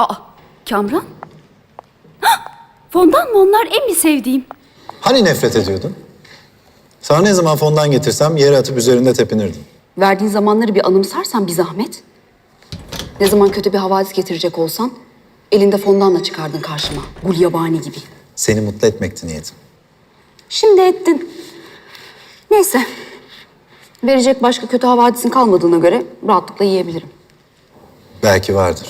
Aa, Kamran? Hah, Fondan mı onlar en bir sevdiğim? Hani nefret ediyordun? Sana ne zaman fondan getirsem yere atıp üzerinde tepinirdin. Verdiğin zamanları bir anımsarsan bir zahmet. Ne zaman kötü bir havadis getirecek olsan elinde fondanla çıkardın karşıma. Gulyabani gibi. Seni mutlu etmekti niyetim. Şimdi ettin. Neyse. Verecek başka kötü havadisin kalmadığına göre rahatlıkla yiyebilirim. Belki vardır.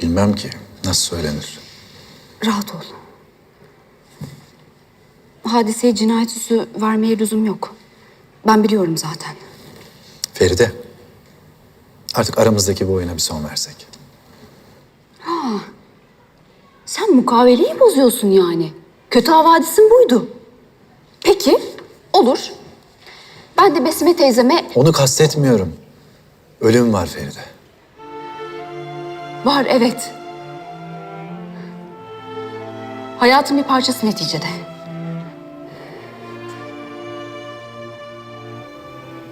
Bilmem ki nasıl söylenir. Rahat ol. Hadiseye cinayet süsü vermeye lüzum yok. Ben biliyorum zaten. Feride, artık aramızdaki bu oyuna bir son versek. Sen mukaveleyi bozuyorsun yani. Kötü havadisin buydu. Peki, olur. Ben de Besime teyzeme Onu kastetmiyorum. Ölüm var Feride. Var evet. Hayatın bir parçası neticede.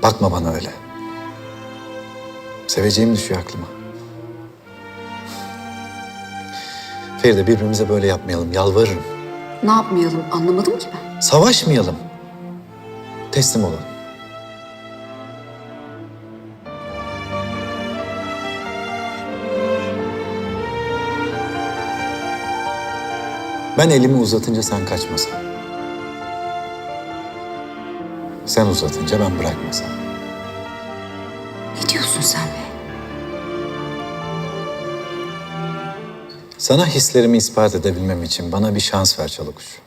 Bakma bana öyle. Seveceğim düşüyor aklıma. Feride birbirimize böyle yapmayalım, yalvarırım. Ne yapmayalım anlamadım ki ben. Savaşmayalım. Teslim olalım. Ben elimi uzatınca sen kaçmasan. Sen uzatınca ben bırakmasam. Ne diyorsun sen be? Sana hislerimi ispat edebilmem için bana bir şans ver Çalıkuş.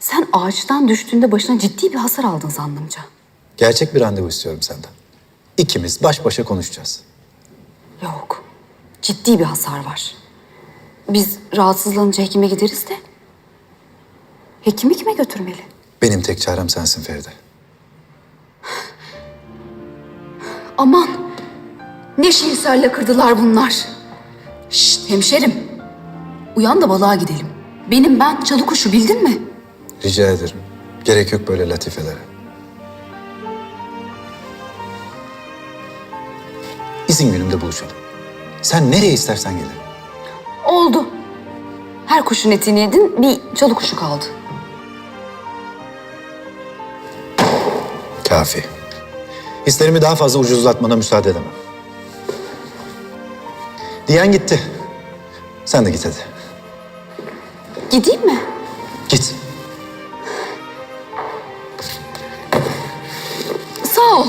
Sen ağaçtan düştüğünde başına ciddi bir hasar aldın zannımca. Gerçek bir randevu istiyorum senden. İkimiz baş başa konuşacağız. Yok. Ciddi bir hasar var. Biz rahatsızlanınca hekime gideriz de. Hekimi kime götürmeli? Benim tek çarem sensin Feride. Aman! Ne şiirserle kırdılar bunlar. Şşt hemşerim. Uyan da balığa gidelim. Benim ben çalı kuşu bildin mi? Rica ederim. Gerek yok böyle latifelere. İzin günümde buluşalım. Sen nereye istersen gelirim. Oldu. Her kuşun etini yedin, bir çalı kuşu kaldı. Kafi. Hislerimi daha fazla ucuzlatmana müsaade edemem. Diyen gitti. Sen de git hadi. Gideyim mi? Git. Sağ ol.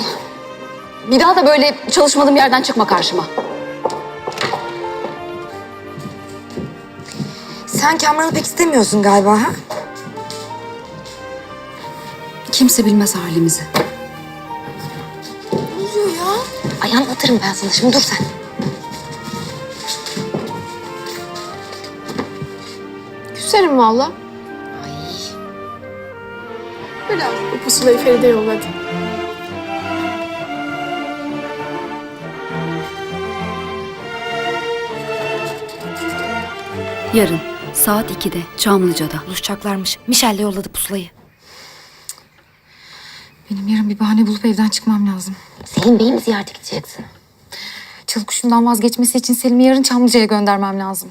Bir daha da böyle çalışmadığım yerden çıkma karşıma. Sen Kamran'ı pek istemiyorsun galiba ha? Kimse bilmez halimizi. Ne oluyor ya? Ay anlatırım ben sana şimdi dur sen. Küserim valla. Biraz bu pusulayı Feride yolladı. Yarın saat 2'de Çamlıca'da. Buluşacaklarmış. Michelle yolladı pusulayı. Benim yarın bir bahane bulup evden çıkmam lazım. Selim Bey'i mi ziyarete gideceksin? Çalı kuşundan vazgeçmesi için Selim'i yarın Çamlıca'ya göndermem lazım.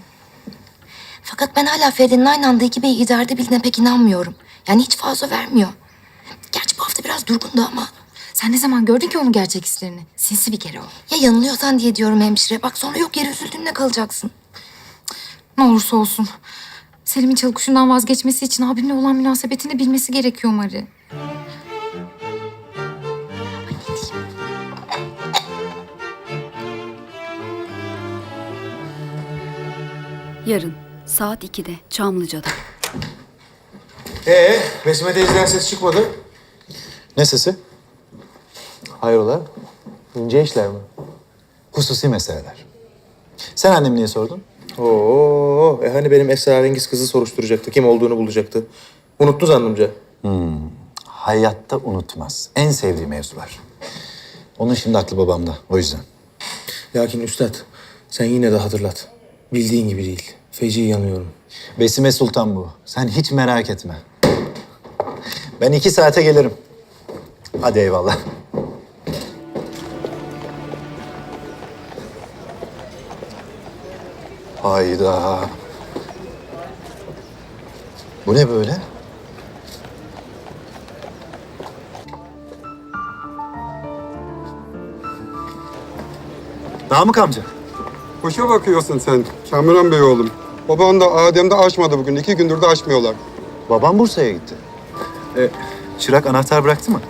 Fakat ben hala Feride'nin aynı anda iki beyi idare edebildiğine pek inanmıyorum. Yani hiç fazla vermiyor. Gerçi bu hafta biraz durgundu ama. Sen ne zaman gördün ki onun gerçek hislerini? Sinsi bir kere o. Ya yanılıyorsan diye diyorum hemşire. Bak sonra yok yere üzüldüğünde kalacaksın. Ne olursa olsun. Selim'in çalı kuşundan vazgeçmesi için abimle olan münasebetini bilmesi gerekiyor Mari. Yarın saat 2'de Çamlıca'da. Ee, Besme teyzeden ses çıkmadı. Ne sesi? Hayrola? İnce işler mi? Hususi meseleler. Sen annem niye sordun? Oo, e hani benim esrarengiz kızı soruşturacaktı, kim olduğunu bulacaktı. Unuttu zannımca. Hayatta unutmaz. En sevdiği mevzular. Onun şimdi aklı babamda. O yüzden. Lakin üstad, sen yine de hatırlat. Bildiğin gibi değil. Feci yanıyorum. Besime Sultan bu. Sen hiç merak etme. Ben iki saate gelirim. Hadi eyvallah. Hayda. Bu ne böyle? Namık amca. Boşa bakıyorsun sen Kamuran Bey oğlum. Baban da Adem de açmadı bugün. İki gündür de açmıyorlar. Babam Bursa'ya gitti. E, çırak anahtar bıraktı mı?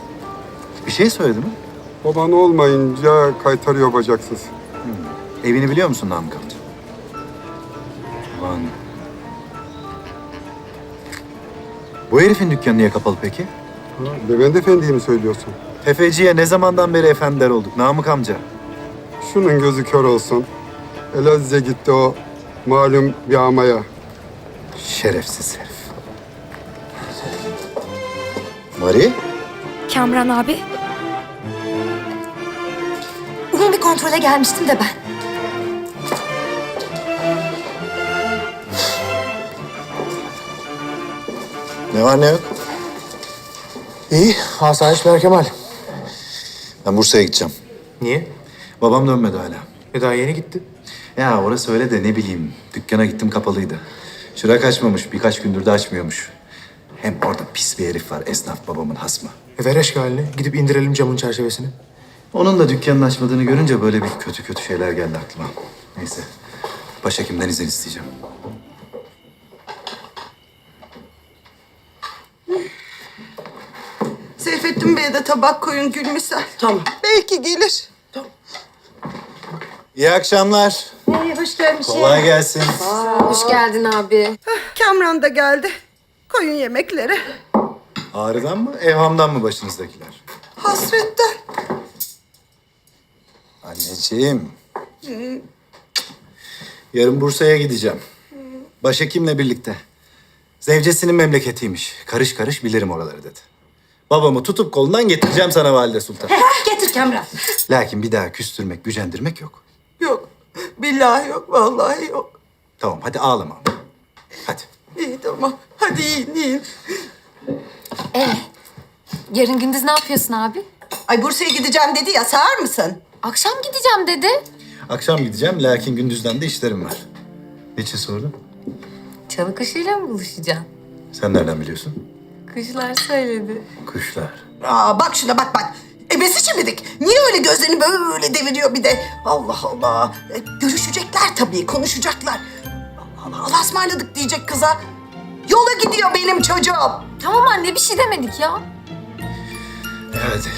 Bir şey söyledi mi? Baban olmayınca kaytarıyor bacaksız. Evini biliyor musun Namık amca? Bu herifin dükkanı niye kapalı peki? Ha, Levent Efendi'yi mi söylüyorsun? Tefeciye ne zamandan beri efendiler olduk Namık amca? Şunun gözü kör olsun. Elazığ'a gitti o malum yağmaya. Şerefsiz herif. Mari? Kamran abi. Umum bir kontrole gelmiştim de ben. Ne var ne yok? İyi. Asayiş Berkemal. Ben Bursa'ya gideceğim. Niye? Babam dönmedi hala. E daha yeni gitti. Ya orası öyle de ne bileyim. Dükkana gittim kapalıydı. Çırak açmamış. Birkaç gündür de açmıyormuş. Hem orada pis bir herif var. Esnaf babamın hasmı. E ver eşkalini. Gidip indirelim camın çerçevesini. Onun da dükkanını açmadığını görünce böyle bir kötü kötü şeyler geldi aklıma. Neyse. Başhekimden izin isteyeceğim. Bey'e de tabak koyun Gülmisel. Tamam. Belki gelir. İyi akşamlar. Ee, hoş gelmiş. Kolay gelsin. Hoş geldin abi. Kamran da geldi. Koyun yemekleri. Ağrıdan mı, evhamdan mı başınızdakiler? Hasretten. Anneciğim. Yarın Bursa'ya gideceğim. Başhekimle birlikte. Zevcesinin memleketiymiş. Karış karış bilirim oraları dedi. Babamı tutup kolundan getireceğim sana Valide Sultan. Getir Kamran. Lakin bir daha küstürmek, gücendirmek yok. Yok. Billahi yok. Vallahi yok. Tamam hadi ağlama. Hadi. İyi tamam. Hadi yiyin yiyin. Yarın gündüz ne yapıyorsun abi? Ay Bursa'ya gideceğim dedi ya. Sağır mısın? Akşam gideceğim dedi. Akşam gideceğim lakin gündüzden de işlerim var. Niçin sordun? Çalı kuşuyla mı buluşacaksın? Sen nereden biliyorsun? Kuşlar söyledi. Kuşlar. Aa bak şuna bak bak. Ebesi çimidik. Niye öyle gözlerini böyle deviriyor bir de? Allah Allah. E, görüşecekler tabii, konuşacaklar. Allah Allah, Allah'a ısmarladık diyecek kıza. Yola gidiyor benim çocuğum. Tamam anne bir şey demedik ya. Hadi.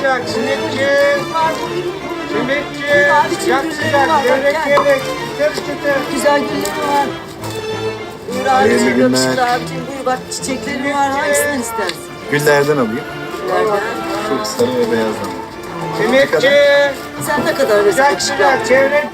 Sıcak simitçi. Simitçi, sıcak sıcak, gevrek gevrek, çıtır çıtır. Güzel gülleri var. Buyur abicim, günler. yakışıklı abicim. Buyur bak çiçeklerim var. Hangisini istersin? Güllerden alayım. Nereden? Çok sarı ve beyazdan. Simitçi, Sen ne kadar verirsin sıcak sıcak, gevrek.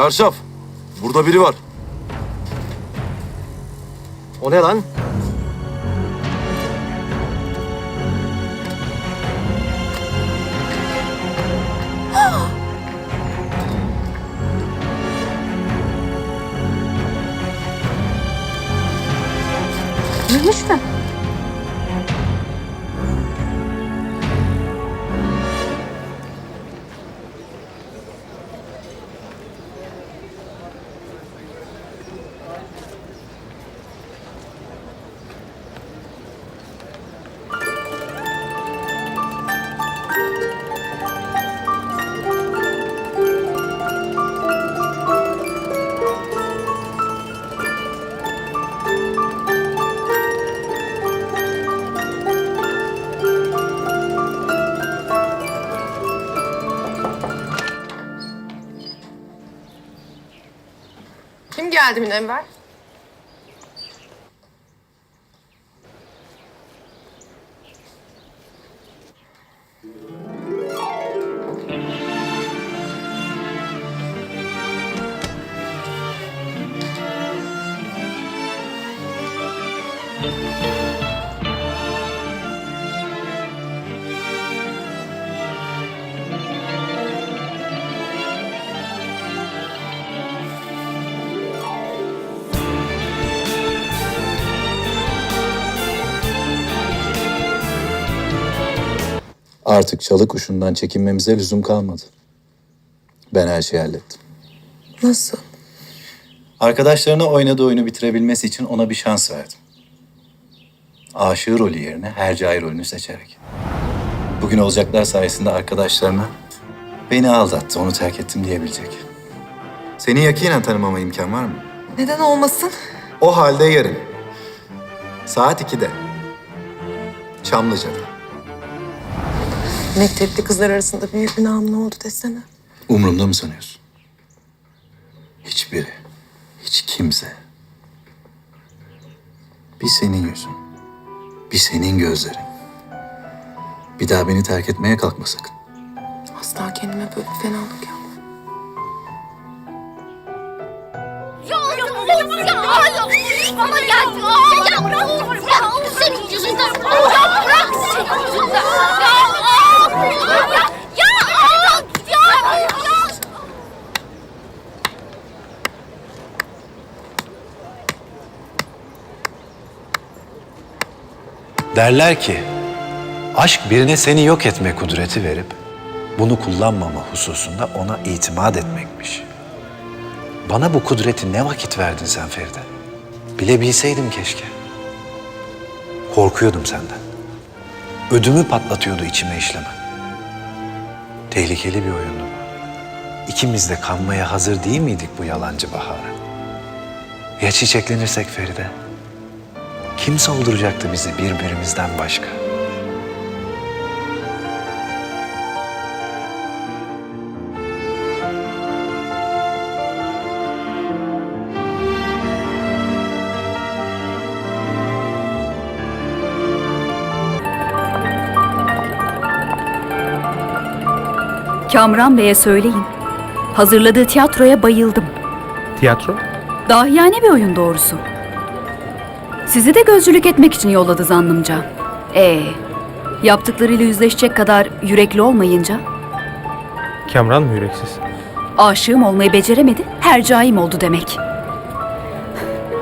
Çarşaf. Burada biri var. O ne lan? Ölmüş mü? Geldi Münevver? Artık çalı kuşundan çekinmemize lüzum kalmadı. Ben her şeyi hallettim. Nasıl? Arkadaşlarına oynadığı oyunu bitirebilmesi için ona bir şans verdim. Aşığı rolü yerine Hercai rolünü seçerek. Bugün olacaklar sayesinde arkadaşlarına beni aldattı, onu terk ettim diyebilecek. Seni yakinen tanımama imkan var mı? Neden olmasın? O halde yarın. Saat 2'de. Çamlıca'da. Mektepli kızlar arasında büyük bir namlu oldu desene. Umrumda mı sanıyorsun? Hiçbiri, hiç kimse. Bir senin yüzün, bir senin gözlerin. Bir daha beni terk etmeye kalkma sakın. Asla kendime böyle bir fenalık yapma. Bana geldi. Ya bırak. Ya senin yüzünden. Ya bırak senin yüzünden. Ya ya ya ya ya. Derler ki, aşk birine seni yok etme kudreti verip, bunu kullanmama hususunda ona itimat etmekmiş. Bana bu kudreti ne vakit verdin sen Feride? Bilebilseydim keşke. Korkuyordum senden. Ödümü patlatıyordu içime işlemen. Tehlikeli bir oyundu bu. İkimiz de kanmaya hazır değil miydik bu yalancı bahara? Ya çiçeklenirsek Feride? Kim solduracaktı bizi birbirimizden başka? Kamran Bey'e söyleyin. Hazırladığı tiyatroya bayıldım. Tiyatro? Dahiyane bir oyun doğrusu. Sizi de gözcülük etmek için yolladı zannımca. Ee, yaptıklarıyla yüzleşecek kadar yürekli olmayınca Kamran mı yüreksiz? aşığım olmayı beceremedi, hercaim oldu demek.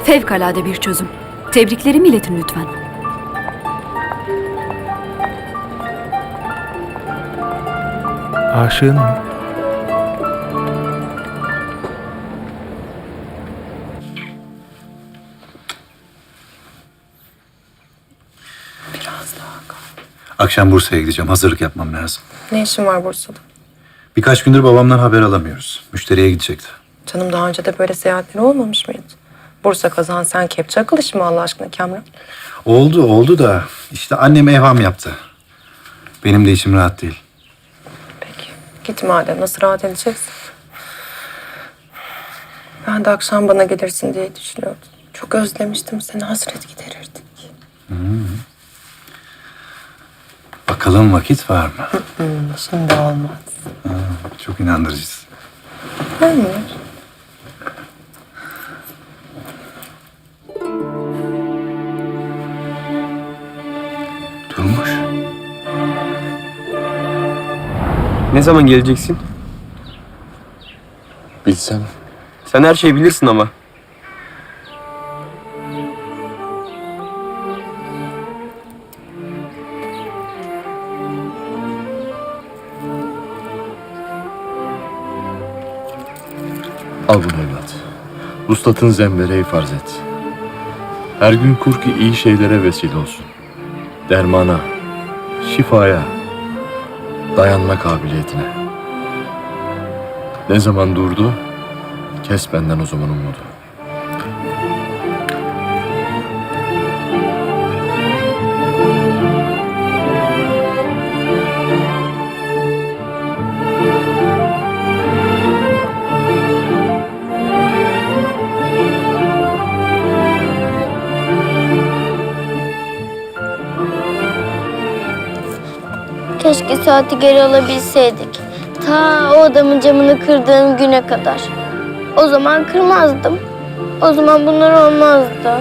Fevkalade bir çözüm. Tebriklerimi iletin lütfen. Aşığın mı? Akşam Bursa'ya gideceğim. Hazırlık yapmam lazım. Ne işin var Bursa'da? Birkaç gündür babamdan haber alamıyoruz. Müşteriye gidecekti. Canım daha önce de böyle seyahatleri olmamış mıydı? Bursa kazan sen kepçe akıl işi mi Allah aşkına Kamran? Oldu, oldu da işte annem evham yaptı. Benim de içim rahat değil. Git madem nasıl rahat edeceksin. Ben de akşam bana gelirsin diye düşünüyordum. Çok özlemiştim seni hasret giderirdik. Hmm. Bakalım vakit var mı? Şimdi olmaz. Ha, çok inandırıcısın. Hayır. Durmuş. Ne zaman geleceksin? Bilsem. Sen her şeyi bilirsin ama. Al bunu evlat. Vuslatın zembereyi farz et. Her gün kur ki iyi şeylere vesile olsun. Dermana, şifaya, dayanma kabiliyetine. Ne zaman durdu, kes benden o zaman umudu. Keşke saati geri alabilseydik. Ta o adamın camını kırdığım güne kadar. O zaman kırmazdım. O zaman bunlar olmazdı.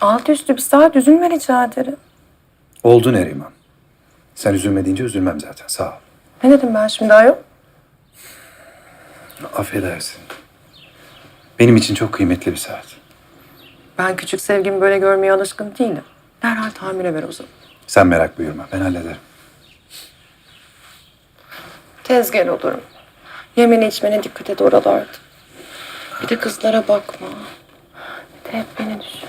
Alt üstü bir saat üzülme rica ederim. Oldu Neriman. Sen üzülme deyince üzülmem zaten. Sağ ol. Ne dedim ben şimdi ayol? Affedersin. Benim için çok kıymetli bir saat. Ben küçük sevgimi böyle görmeye alışkın değilim. Derhal tamire ver o zaman. Sen merak buyurma. Ben hallederim. Tez gel olurum. Yemeni içmene dikkat et oralarda. Bir de kızlara bakma. Bir de hep beni düşün.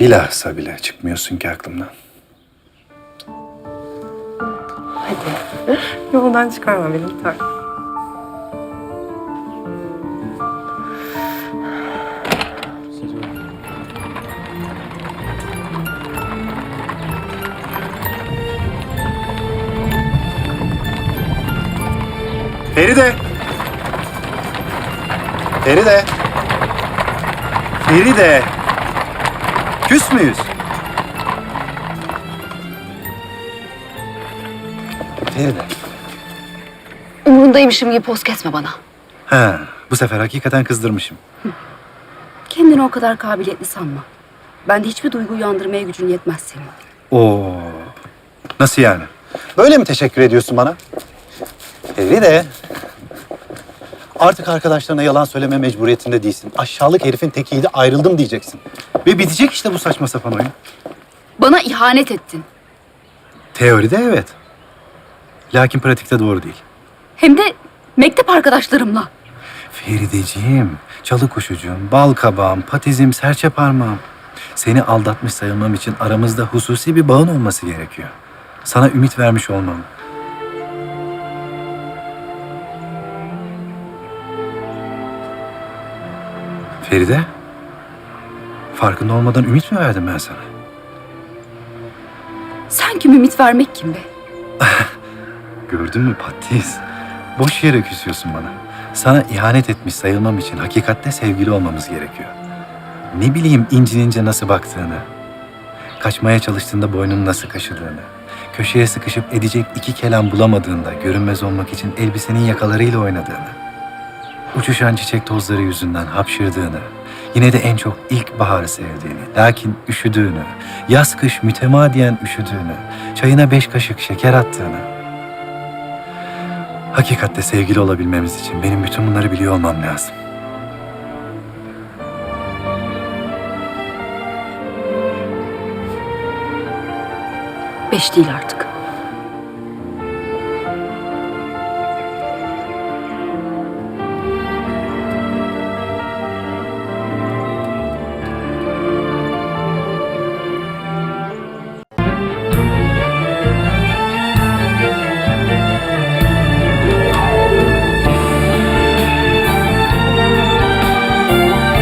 Bilhassa bile çıkmıyorsun ki aklımdan. Hadi. Yoldan çıkarma beni gitar. Feride! Feride! Feride! Küs müyüz? Feride. Umurundaymışım gibi poz kesme bana. Ha, bu sefer hakikaten kızdırmışım. Kendini o kadar kabiliyetli sanma. Bende hiçbir duygu uyandırmaya gücün yetmez senin. Oo. Nasıl yani? Böyle mi teşekkür ediyorsun bana? Feride. Artık arkadaşlarına yalan söyleme mecburiyetinde değilsin. Aşağılık herifin tekiydi ayrıldım diyeceksin. Ve bitecek işte bu saçma sapan oyun. Bana ihanet ettin. Teoride evet. Lakin pratikte doğru değil. Hem de mektep arkadaşlarımla. Ferideciğim, çalı kuşucuğum, bal kabağım, patizim, serçe parmağım. Seni aldatmış sayılmam için aramızda hususi bir bağın olması gerekiyor. Sana ümit vermiş olmam. Feride, farkında olmadan ümit mi verdim ben sana? Sen kim ümit vermek kim be? Gördün mü Patiz? Boş yere küsüyorsun bana. Sana ihanet etmiş sayılmam için hakikatte sevgili olmamız gerekiyor. Ne bileyim incinince nasıl baktığını, kaçmaya çalıştığında boynunu nasıl kaşıdığını, köşeye sıkışıp edecek iki kelam bulamadığında görünmez olmak için elbisenin yakalarıyla oynadığını, uçuşan çiçek tozları yüzünden hapşırdığını, yine de en çok ilkbaharı sevdiğini, lakin üşüdüğünü, yaz kış mütemadiyen üşüdüğünü, çayına beş kaşık şeker attığını, Hakikatte sevgili olabilmemiz için benim bütün bunları biliyor olmam lazım. Beş değil artık.